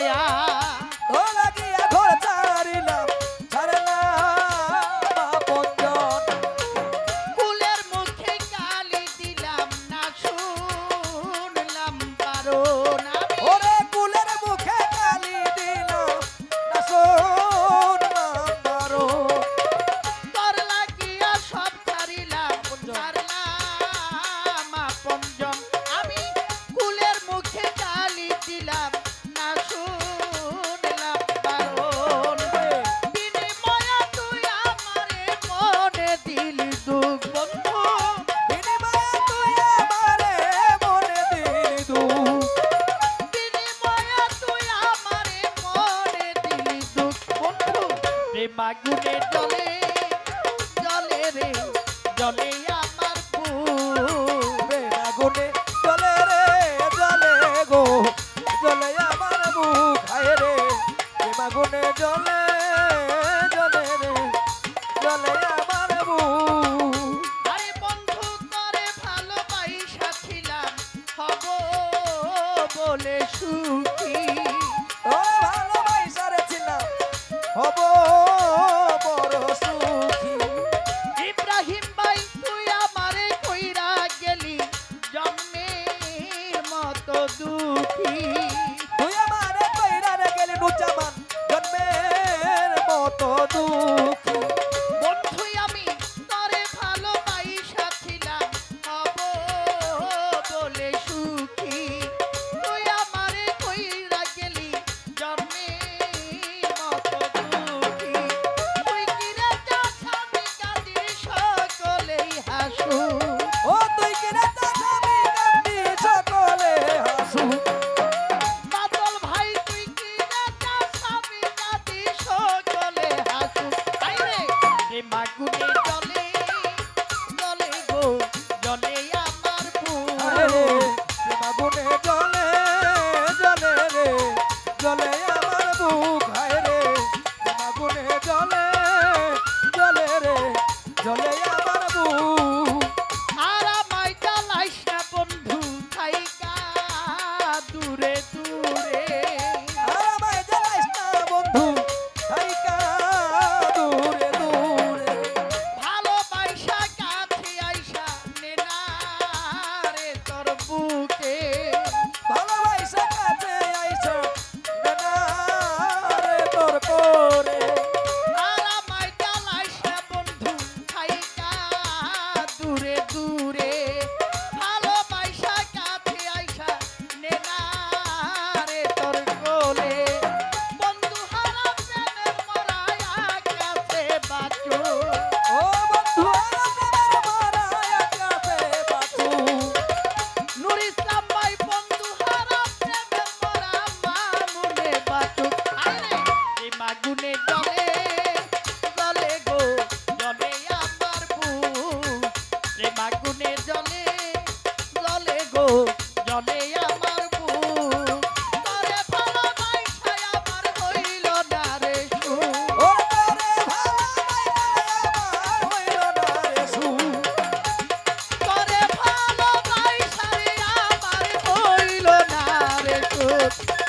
माया আগুনে জলে জলে রে, জলে আমার ফুলে আগুনে জলে রে, জলে গো, জলে আমার মুখ খায় রে আগুনে জলে। দুঃখী।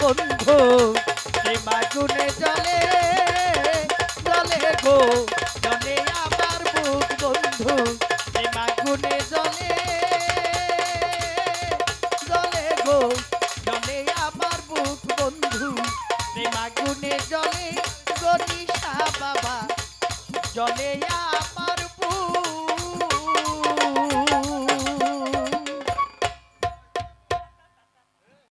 কন্ধ সীমা গুনে জলে জলে গো, জলে আমার বুক বন্ধু। সীমা গুনে জলে জলে গো, জলে আমার বুক বন্ধু। সীমা গুনে জলে গরিষা বাবা, জলে আমার